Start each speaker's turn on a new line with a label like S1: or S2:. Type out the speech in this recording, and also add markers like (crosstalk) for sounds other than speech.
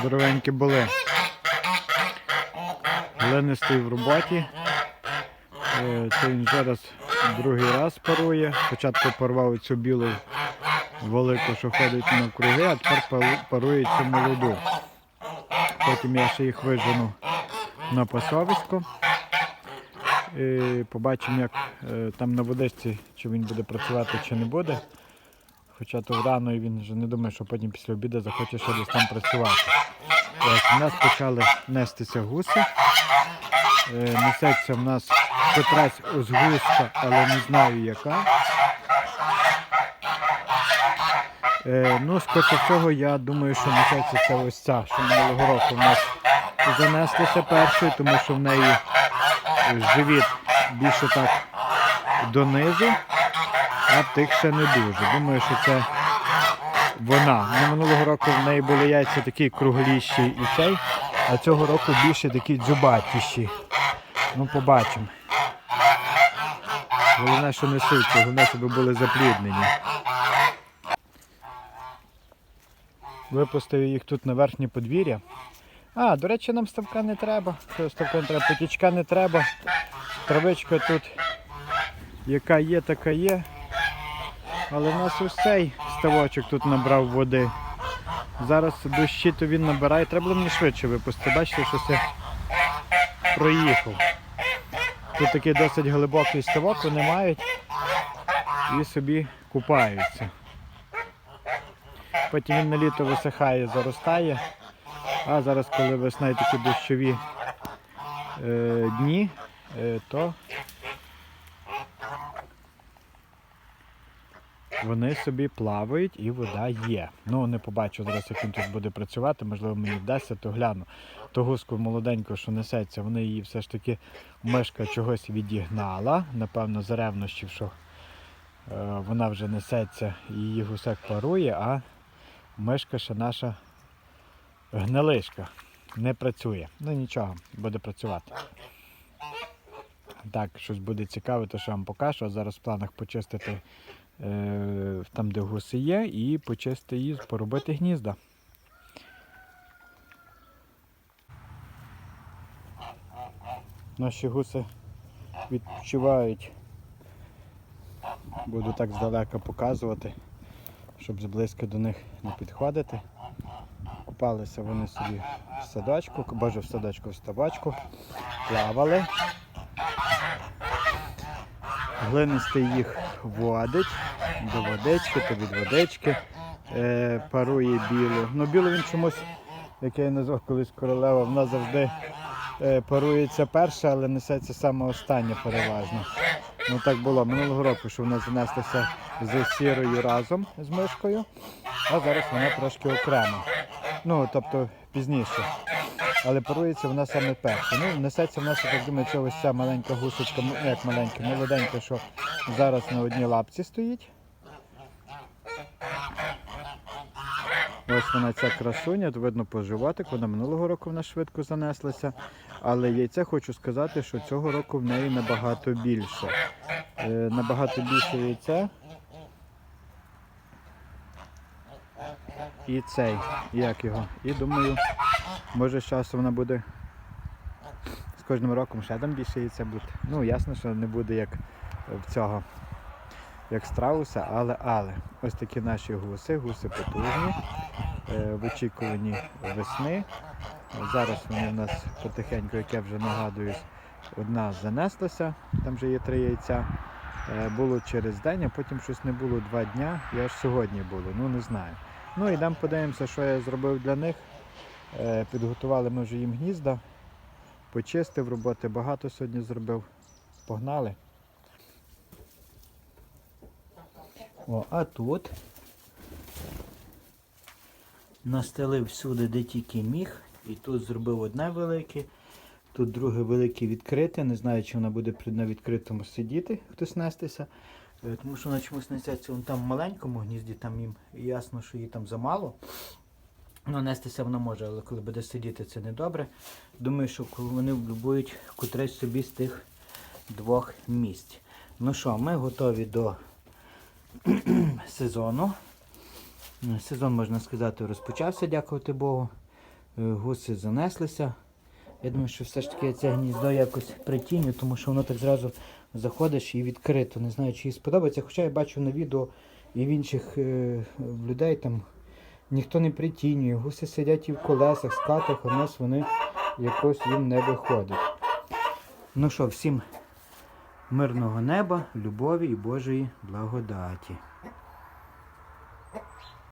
S1: Здоровенькі були. Ленистий в роботі. Це він вже раз другий раз парує. Спочатку порвав цю білу велику, що ходить навкруги, а тепер пару- парує цю молоду. Потім я ще їх вижену на пасовисько. І побачимо, як е, там на водичці, чи він буде працювати, чи не буде. Хоча то рано і він вже не думає, що потім після обіду захоче ще десь там працювати. Ось, у нас почали нестися гуси. Е, несеться в нас котрась ось але не знаю яка. Е, ну, скоріше всього, я думаю, що несеться це ось ця, що минулого року в нас занеслася першою, тому що в неї живіт більше так донизу, а тих ще не дуже. Думаю, що це вона. Ну, минулого року в неї були яйця такі кругліші і цей, а цього року більше такі дзюбатіші. Ну, побачимо. Головне, що несуться, головне, щоб були запліднені. Випустив їх тут на верхнє подвір'я. А, до речі, нам ставка не треба. Ставка не треба, потічка не треба. Травичка тут, яка є, така є. Але в нас ось цей ставочок тут набрав води. Зараз дощі то він набирає. Треба було мені швидше випустити. Бачите, що це проїхав. Тут такий досить глибокий ставок, вони мають і собі купаються. Потім він на літо висихає, заростає. А зараз, коли весна і такі дощові е, дні, е, то вони собі плавають і вода є. Ну, не побачу зараз, як він тут буде працювати, можливо, мені вдасться, то гляну. Ту гуску молоденьку, що несеться, вони її все ж таки мишка чогось відігнала. Напевно, за ревнощів, що е, вона вже несеться і її гусек парує, а мишка ще наша гнилишка не працює. Ну нічого, буде працювати. Так, щось буде цікаве, то що вам покажу. А зараз в планах почистити там, де гуси є, і почистити її, поробити гнізда. Наші гуси відпочивають. Буду так здалека показувати, щоб зблизька до них не підходити. Купалися вони собі в садочку, боже в садочку, в ставочку, плавали. Глинистий їх водить до водички, то від водички е, парує білу. Ну білу він чомусь, як я назвав колись королева, вона завжди е, парується перша, але несеться саме остання переважно. Ну так було минулого року, що вона занеслася з сірою разом з мишкою, а зараз вона трошки окремо. Ну, тобто пізніше. Але парується вона саме перша. Ну, несеться в нас, я так думаю, це ось ця маленька гусочка, ну, як маленька, молоденька, що зараз на одній лапці стоїть. Ось вона ця красуня, видно по животик, вона минулого року вона швидко занеслася. Але яйце хочу сказати, що цього року в неї набагато більше. Е, набагато більше яйця. І цей, як його. І думаю, може з часом вона буде з кожним роком ще там більше яйця бути. Ну, ясно, що не буде як в цього, як страуса, але але. Ось такі наші гуси, гуси потужні, е, в очікуванні весни. Зараз вони в нас потихеньку, як я вже нагадую, одна занеслася, там вже є три яйця. Е, Було через день, а потім щось не було два дня, і аж сьогодні було, ну не знаю. Ну йдемо подивимося, що я зробив для них. Е, Підготували ми вже їм гнізда, почистив, роботи багато сьогодні зробив. Погнали. О, а тут настелив всюди, де тільки міг. І тут зробив одне велике, тут друге велике відкрите. Не знаю, чи вона буде на відкритому сидіти, хтось нестися. Е, Тому що вона чомусь несеться там в маленькому гнізді, там їм ясно, що їй там замало. Ну, нестися вона може, але коли буде сидіти, це не добре. Думаю, що вони влюбують котресь собі з тих двох місць. Ну що, ми готові до (clears throat) сезону. Сезон, можна сказати, розпочався, дякувати Богу. е, гуси занеслися. Я думаю, що все ж таки це гніздо якось притіню, тому що воно так зразу заходиш і відкрито. Не знаю, чи їй сподобається. Хоча я бачу на відео і в інших е, людей там ніхто не притінює. Гуси сидять і в колесах, скатах, в нас вони якось їм не виходить. Ну що, всім мирного неба, любові і Божої благодаті.